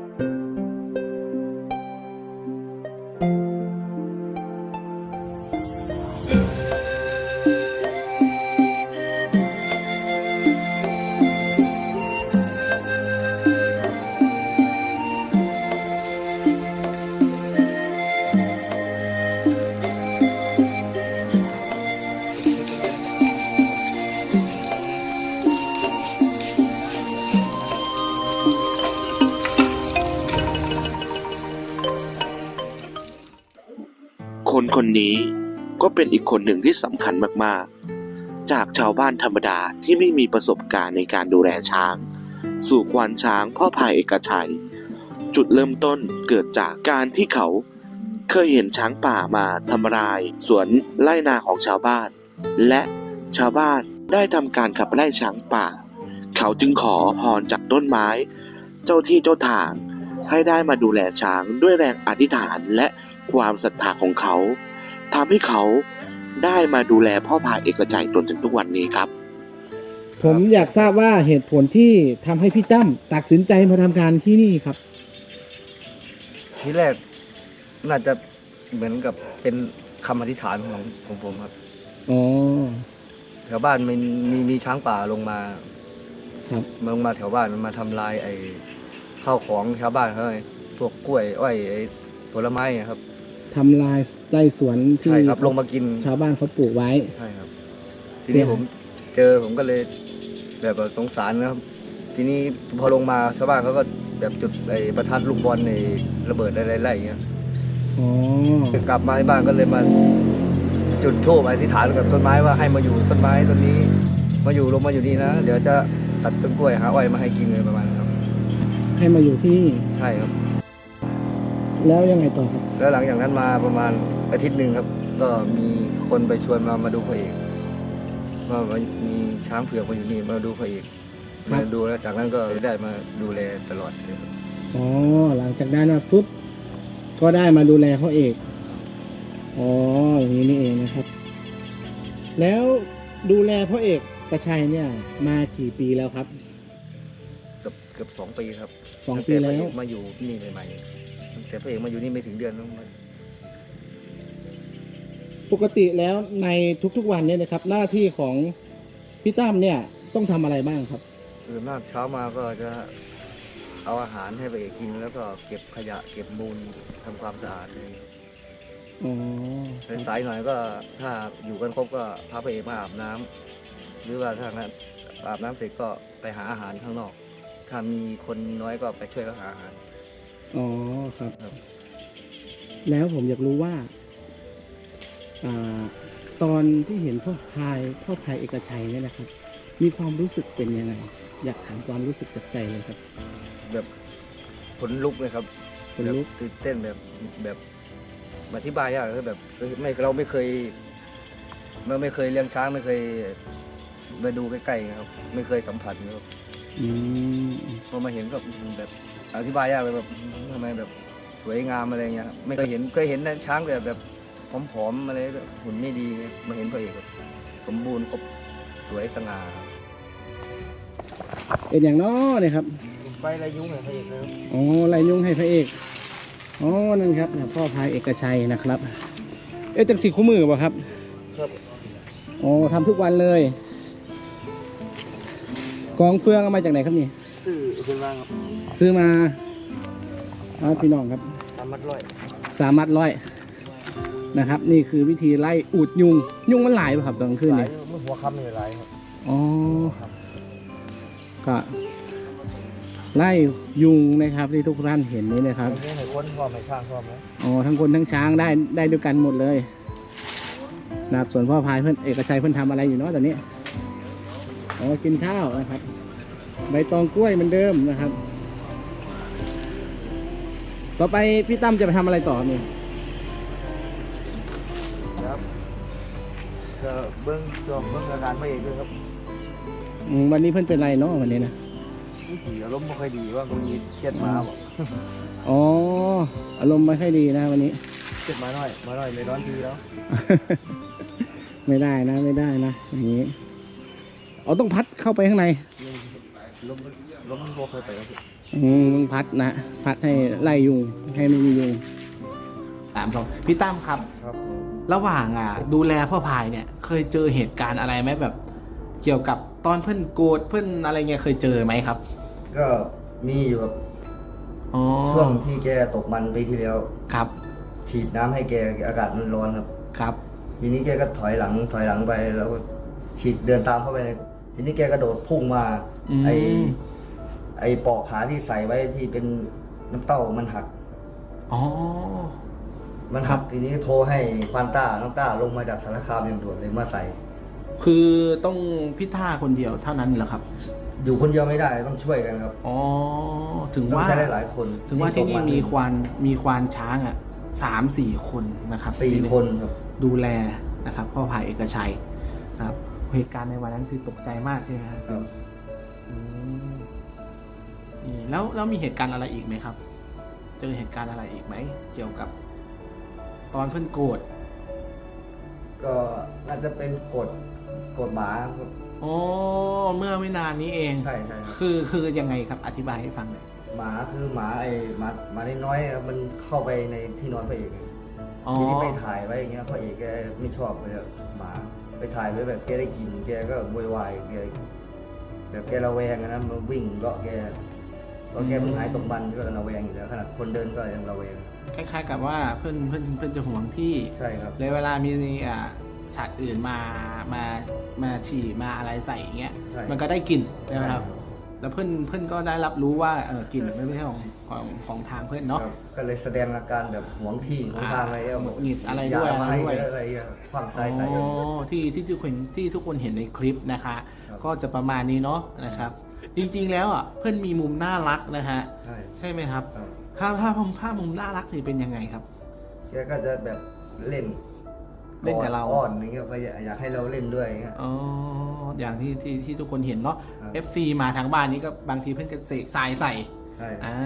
คน คนนี้ก็เป็นอีกคนหนึ่งที่สำคัญมากๆ จากชาวบ้านธรรมดาที่ไม่มีประสบการณ์ในการดูแลช้าง สู่ควานช้างพ่อพายเอกชัย จุดเริ่มต้นเกิดจากการที่เขาเคยเห็นช้างป่ามาทำลาย สวนไร่นาของชาวบ้าน และชาวบ้านได้ทำการขับไล่ช้างป่า เขาจึงขอพรจากต้นไม้ เจ้าที่เจ้าทางให้ได้มาดูแลช้างด้วยแรงอธิษฐานและความศรัทธาของเขา ทำให้เขาได้มาดูแลพ่อพายเอกชัยจนถึงทุกวันนี้ครับ ผมอยากทราบว่าเหตุผลที่ทำให้พี่ตั้มตัดสินใจมาทำการที่นี่ครับ ทีแรกน่าจะเหมือนกับเป็นคำอธิษฐานของของผมครับอ๋อ แถวบ้านมีมีมีช้างป่าลงมาครับ ลงมาแถวบ้านมันมาทำลายไอ้ข้าวของชาวบ้านเขาไงพวกกล้วยอ้อยไอ้ผลไม้อะครับ ทำลายไร่สวนที่ใช่ครับลงมากินชาวบ้านเขาปลูกไว้ ใช่ครับ ทีนี้เสียหายผมเจอผมก็เลย แบบว่าสงสารนะครับ ทีนี้พอลงมาชาวบ้านเขาก็แบบจุดไอ้ประทัดลูกบอลในระเบิดอะไรๆอย่างเงี้ยอ๋อกลับมาที่บ้านก็เลยมาจุดธูปอธิษฐานกับต้นไม้ว่าให้มาอยู่ต้นไม้ต้นนี้ มาอยู่ลงมาอยู่นี่นะเดี๋ยวจะตัดต้นกล้วยหาอ้อยมาให้กินเลยประมาณนั้นครับ ให้มาอยู่ที่นี่ใช่ครับ แล้วยังไงต่อครับ แล้วหลังจากนั้นมาประมาณอาทิตย์หนึ่งครับ ก็มีคนไปชวนมามาดูพระเอกว่ามีช้างเผือกมาอยู่นี่มาดูพระเอกครับมาดูแล้วจากนั้นก็ได้มาดูแลตลอดเลยครับอ๋อหลังจากนั้นนะปุ๊บก็ได้มาดูแลพ่อเอกอ๋ออย่างนี้นี่เองนะครับ แล้วดูแลพ่อเอกกระชัยเนี่ย มากี่ปีแล้วครับ เกือบเกือบสองปีครับสองตั้ปีต่พแล้ระวเอกมาอยู่นี่ใหม่ๆตั้ง แต่พระเอกมาอยู่นี่ไม่ถึงเดือนแล้วมันปกติแล้วในทุกๆวันเนี่ยนะครับ หน้าที่ของพี่ตั้มเนี่ยต้องทำอะไรบ้างครับ คือมากเช้ามาก็จะเอาอาหารให้พระเอกกิน แล้วก็เก็บขยะเก็บมูลทำความสะอาดเลยอ๋อสายๆหน่อยก็ถ้าอยู่กันครบก็พาพระเอกมาอาบน้ำหรือว่าถ้านั้นอาบน้ำเสร็จก็ไปหาอาหารข้างนอก ถ้ามีคนน้อยก็ไปช่วยเขาหาอาหาร อ๋อครับ ครับ แล้วผมอยากรู้ว่าอ่า ตอนที่เห็นพ่อพายพ่อพายเอกชัยเนี่ยนะครับ มีความรู้สึกเป็นยังไง อยากถามความรู้สึกจากใจเลยครับ แบบขนลุกเลยครับขนลุก แบบตื่นเต้นแบบแบบอธิบายยากคือแบบไม่เราไม่เคยเราไม่เคยเลี้ยงช้างไม่เคยมาดูใกล้ๆครับ ไม่เคยสัมผัสครับอืม พอมาเห็นก็แบบ อธิบายยากเลยแบบทำไมแบบสวยงามอะไรเงี้ยครับไม่เคยเห็นเคยเห็นแต่ช้างแบบแบบผอมๆอะไรหุ่นไม่ดีเงี้ยมาเห็นพระเอกแบบสมบูรณ์ครบสวยสง่าครับเป็นอย่างน้อเนี่ยครับไฟไรยุ่งเลยพระเอกเลยอ๋อลายยุ่งให้พระเอกอ๋อนั่นครับพ่อพายเอกชัยนะครับ เอ๊ะจังสีคู่มือเปล่ะครับครับอ๋อทำทุกวันเลย กองเฟืองเอามาจากไหนครับนี่ สื่อคุณว่างครับซื้อมาเอาพี่น้องครับสามมัดร้อยสามารถร้อยนะครับ นี่คือวิธีไล่อูดยุง ยุงมันหลายป่ะครับตอนกลางคืนหลาเนี่ยยเมื่อหัวค่ำเลยหลายครับอ๋อก็ไล่ยุงนะครับที่ทุกท่านเห็นนี้นะครับนี่ให้คนพร้อมให้ช่างพร้อมนะอ๋อทั้งคนทั้งช้างได้ได้ด้วยกันหมดเลยนะครับส่วนพ่อพายเพื่อนเอกชัยเพื่อนทำอะไรอยู่เนาะตอนนี้อ๋อกินข้าวนะครับ ใบตองกล้วยเหมือนเดิมนะครับ ต่อไปพี่ตั้มจะไปทำอะไรต่อครับนี่ครับก็เบิ้งจอมเบิ้งอาการพระเอกด้วยครับอืมวันนี้เพื่อนเป็นไรเนาะวันนี้นะวิถีอารมณ์ไม่ค่อยดีว่ามันมีเครียดมาบอกอ๋ออารมณ์ไม่ค่อยดีนะวันนี้ เครียดมาหน่อย มาหน่อยไม่ร้อนทีแล้ว ไม่ได้นะ ไม่ได้นะอย่างนี้อ๋อต้องพัดเข้าไปข้างใน ลมลมมันโบเคยไปแล้วพี่อืมพัดนะ พัดให้ไล่ยุงให้ไม่มียุงสามสองพี่ตั้มครับ ครับระหว่างอะ ดูแลพ่อพายเนี่ย เคยเจอเหตุการณ์อะไรไหมแบบ เกี่ยวกับตอนเพื่อนโกรธเพื่อนอะไรเงี้ยเคยเจอไหมครับ ก็มีอยู่ครับอ๋อช่วงที่แกตกมันไปที่แล้ว ครับ ฉีดน้ำให้แกอากาศมันร้อนครับ ครับ ทีนี้แกก็ถอยหลังถอยหลังไปแล้วก็ฉีดเดินตามเข้าไปใน ทีนี้แกกระโดดพุ่งมา อืม ไอไอปอกขาที่ใส่ไว้ที่เป็นน้ำเต้ามันหัก อ๋อ มันหักทีนี้โทรให้ควานต้าน้องต้าลงมาจากสารคามอย่างด่วนเลยมาใส่ คือต้องพิท่าคนเดียวเท่านั้นเหรอครับ อยู่คนเดียวไม่ได้ต้องช่วยกันครับอ๋อ ถึงต้องว่า ใช้หลายๆคนถึงว่าที่นี่ตกมีควานมีควานช้างอะสามสี่คนนะครับสี่ที่คนครับดูแลนะครับพ่อพายเอกชัยนะครับ เหตุการณ์ในวันนั้นคือตกใจมากใช่ไหมครับครับอืมนี่แล้วแล้วมีเหตุการณ์อะไรอีกไหมครับ เจอเหตุการณ์อะไรอีกไหม เกี่ยวกับ ตอนเพื่อนโกรธก็น่าจะเป็นกฎกฎหมาครับอ๋อเมื่อไม่นานนี้เอง ใช่ใช่ครับคือคือยังไงครับ อธิบายให้ฟังหน่อยหมาคือหมาไอหมาหมาน้อยๆครับมันเข้าไปในที่นอนพระเอกอ๋อ ทีนี้ไปถ่ายไว้อย่างเงี้ยพระเอกแกไม่ชอบเลยอะหมา ไปถ่ายไว้แบบแกได้กลินแกก็โวยวายแกแบบแกระแวงอะนะมันวิ่งเลาะแกเพราะแกเพิ่งหายตกมันก็ระแวงอยู่แล้วขนาดคนเดินก็ยังระแวง คล้ายๆ กับว่าเพื่อนเพื่อนเพื่อนจะห่วงที่ใช่ครับเลยเวลามีอ่าสัตว์อื่นมามามาฉี่มาอะไรใส่อย่างเงี้ย ใช่ มันก็ได้กลิ่นใช่ไหมครับ ใช่ แล้วเพื่อนเพื่อนก็ได้รับรู้ว่าเออกลิ่นไม่ใช่ของของของทางเพื่อนเนาะ ครับก็เลยแสดงอาการแบบหวงที่หวงทางอะไรอ่าเงี้ยหงุดหงิดอะไรด้วยามาให้อะไรด้วย อะไรเงี้ยความใส่ใส่ อ๋อที่ที่ทุกคนที่ทุกคนเห็นในคลิปนะคะ ครับ ก็จะประมาณนี้เนาะนะครับ จริงๆแล้วอะเพื่อนมีมุมน่ารักนะฮะใช่ใช่ไหมครับครับถ้าถ้าผมถ้ามุมน่ารักนี่เป็นยังไงครับ แกก็จะแบบเล่น เล่นกับเราอ้อนอย่างเงี้ยไปอยากให้เราเล่นด้วยอย่างเงี้ย อ๋ออย่างที่ที่ที่ทุกคนเห็นเนาะ ครับ FC มาทางบ้านนี้ก็บางทีเพื่อนก็เสกทรายใส่ใช่อ่า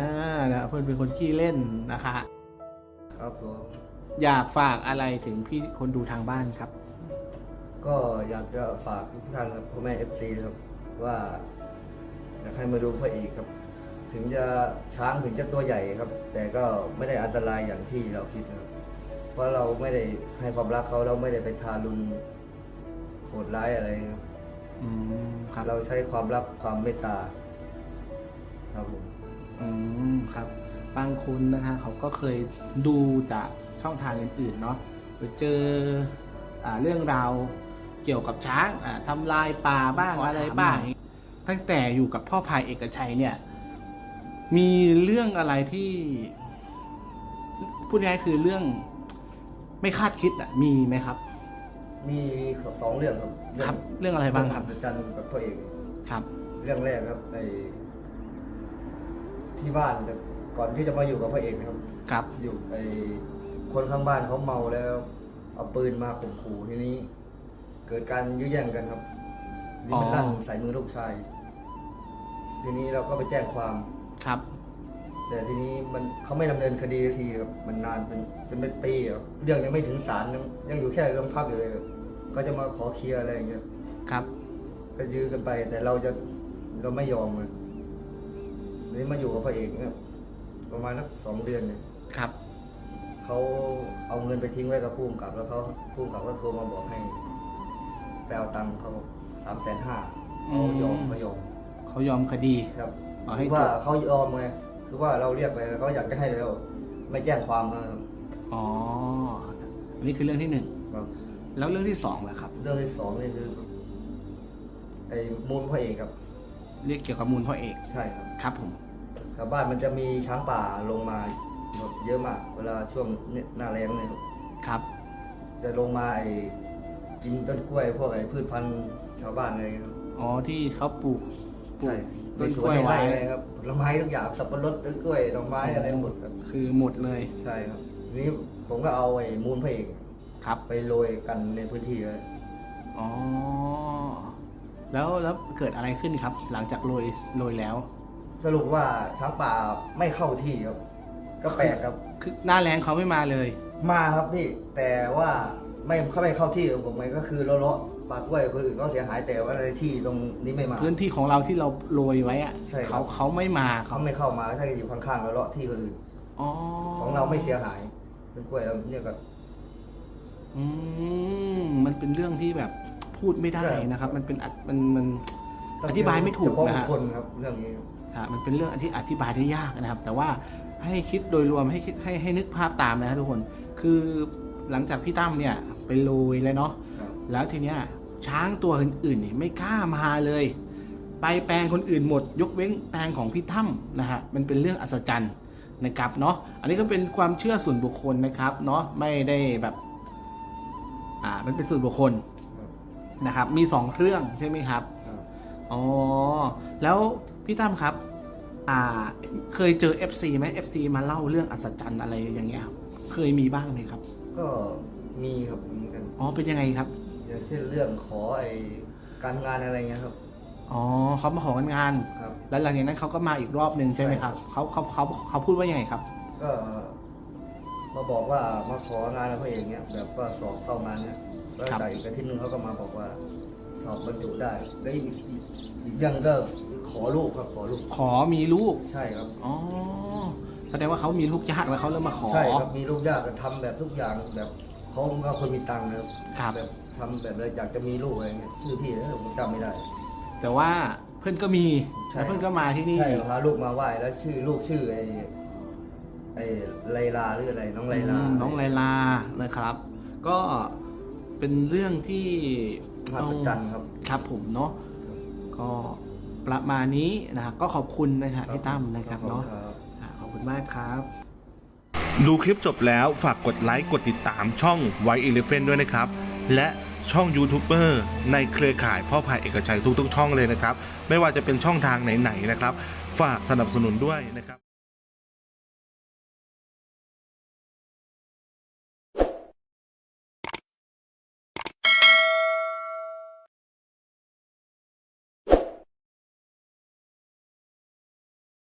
นะเพื่อนเป็นคนขี้เล่นนะคะ ครับผมอยากฝากอะไรถึงพี่คนดูทางบ้านครับ ก็อยากจะฝากทุกท่านครับพ่อแม่เอฟซีครับว่า อยากให้มาดูพระเอกครับ ถึงจะช้างถึงจะตัวใหญ่ครับ แต่ก็ไม่ได้อันตรายอย่างที่เราคิดนะครับ เพราะเราไม่ได้ให้ความรักเขาเราไม่ได้ไปทารุณโหดร้ายอะไรครับอืมครับเราใช้ความรักความเมตตา ครับผมอืมครับ บางคนนะคะเขาก็เคยดูจากช่องทางอื่นๆเนาะไปเจออ่าเรื่องราวเกี่ยวกับช้างอ่าทำลายป่าบ้างอะไรบ้าง ตั้งแต่อยู่กับพ่อพายเอกชัยเนี่ย มีเรื่องอะไรที่ พูดง่ายๆคือเรื่อง ไม่คาดคิดอะมีไหมครับ มีสองเรื่องครับครับ เรื่องอะไรบ้างครับเองอัศจรรย์กับพระเอกครับ เรื่องแรกครับในที่บ้านแต่ก่อนที่จะมาอยู่กับพระเอกนะครับ ครับ อยู่ไอคนข้างบ้านเขาเมาแล้ว เอาปืนมาข่มขู่ทีนี้ เกิดการยื้อแย่งกันครับนี่มันอ๋อลั่นใส่มือลูกชาย ทีนี้เราก็ไปแจ้งความครับ แต่ทีนี้มันเขาไม่ดำเนินคดีสักทีครับมันนานเป็นจนเป็นปีครับเรื่องยังไม่ถึงศาลยังยังอยู่แค่โรงพักอยู่เลยครับก็จะมาขอเคลียร์อะไรอย่างเงี้ยครับ ก็ยื้อกันไป แต่เราจะเราไม่ยอมเลยนี่มาอยู่กับพระเอกเนี่ยประมาณสักสองเดือนเนี่ยครับ เขาเอาเงินไปทิ้งไว้กับผู้กำกับ แล้วเขาผู้กำกับก็โทรมาบอกให้ไปเอาตังค์เขาสามแสนห้าเขายอมเขายอมเขายอมคดีครับ เอาให้คือว่าจบเขายอมไง คือว่าเราเรียกไปแล้วเขาอยากจะให้เราไม่แจ้งความนะครับอ๋อ อันนี้คือเรื่องที่หนึ่ง ครับแล้วเรื่องที่สองล่ะครับ เรื่องที่สองนี่คือไอ้มูลพระเอกครับ เรียกเกี่ยวกับมูลพ่อเอก ใช่ครับครับผมชาวบ้านมันจะมีช้างป่าลงมาเยอะมาก เวลาช่วงเนี่ยหน้าแล้งเนี่ยครับครับ จะลงมาไอ้กินต้นกล้วย พวกไอ้พืชพันธุ์ชาวบ้านเลยครับ อ๋อที่เขาปลูกปลูใช่ ก ต้นสกล้วยในไว้ร่เลยครับผลไม้ทุกอย่างสับปะรดต้นกล้วยดอกไม้อะไรหมดครับคือหมดเลยใช่ครับทีนี้ผมก็เอาไอ้มูลพระเอกครับไปโรยกันในพื้นที่เลยอ๋อแล้วแล้วเกิดอะไรขึ้นครับ หลังจากโรยโรยแล้ว สรุปว่าช้างป่าไม่เข้าที่ครับ ก็แปลกครับคือหน้าแรงเขาไม่มาเลย มาครับพี่ แต่ว่าไม่เขาไม่เข้าที่ของผมไงก็คือเราเลาะ ป่ากล้วยคนอื่นก็เสียหายแต่ว่าในที่ตรงนี้ไม่มา พื้นที่ของเราที่เราโรยไว้อะใช่ครับ เขาเขาไม่มาเขาไม่เข้ามาถ้าอยู่ข้างๆแล้วเลาะที่คนอื่นอ๋อของเราไม่เสียหายเป็นกล้วยเราเนี่ยก็ อืมมันเป็นเรื่องที่แบบพูดไม่ได้นะครับ มันเป็นอัดมันมันอธิบายไม่ถูกเฉพาะนะบุฮะคคลครับเรื่องนี้อะมันเป็นเรื่องที่อธิบายได้ยากนะครับ แต่ว่าให้คิดโดยรวมให้คิดให้ให้นึกภาพตามนะครับทุกคน คือหลังจากพี่ตั้มเนี่ยไปโรยแล้วเนาะครับ แล้วทีเนี้ย ช้างตัวอื่นๆเนี่ยไม่กล้ามาเลย ไปแปลงคนอื่นหมด ยกเว้นแปลงของพี่ตั้มนะฮะมันเป็นเรื่องอัศจรรย์นะครับเนาะอันนี้ก็เป็นความเชื่อส่วนบุคคลนะครับเนาะไม่ได้แบบอ่ามันเป็นส่วนบุคคลครับนะครับ มีสองเครื่องใช่ไหมครับครับอ๋อแล้วพี่ตั้มครับ อ่า เคยเจอ FC ไหม FC มาเล่าเรื่องอัศจรรย์อะไรอย่างเงี้ยครับเคยมีบ้างไหมครับ ก็มีครับมีกันอ๋อเป็นยังไงครับ อย่างเช่นเรื่องขอไอ้การงานอะไรเงี้ยครับ อ๋อเขามาของานงาน ครับ แล้วหลังจากนั้นเขาก็มาอีกรอบหนึ่งใช่ไหมครับเขาเขาเขาเขาพูดว่ายังไงครับ ก็มาบอกว่ามาของานแล้วเขาเองเนี้ยแบบว่าสอบเข้างานเนี้ยแล้วครับจากอีกอาทิตย์หนึงเขาก็มาบอกว่า สอบบรรจุได้แล้วอีกอีกอีกอย่างก็ขอลูกครับขอลูกขอมีลูก ใช่ครับ อ๋อ แสดงว่าเขามีลูกยากแล้วเขาเริ่มมาขอ ใช่ครับมีลูกยากก็ทำแบบทุกอย่างแบบเขาก็คนมีตังค์นะครับครับ แบบ ทำแบบเลยอยากจะมีลูกอะไรเงี้ยชื่อพี่นะผมจำไม่ได้ แต่ว่าเพื่อนก็มีใช่ แล้วเพื่อนก็มาที่นี่ใช่พาลูกมาไหว้แล้วชื่อลูกชื่อไอ้ไอ้ไลลาหรืออะไรน้องไลลา อืมน้องไลลานะครับ ก็เป็นเรื่องที่มหัศจรรย์ครับ ครับผมเนาะก็ประมาณนี้นะครับก็ขอบคุณนะครับพี่ตั้มนะครับเนาะขอบคุณครับ อ่าขอบคุณมากครับ ดูคลิปจบแล้วฝากกดไลค์ กดติดตามช่อง White Elephant ด้วยนะครับ และช่องยูทูบเบอร์ในเครือข่ายพ่อพายเอกชัยทุกๆ ช่องเลยนะครับ ไม่ว่าจะเป็นช่องทางไหนๆนะครับ ฝากสนับสนุนด้วยนะครับ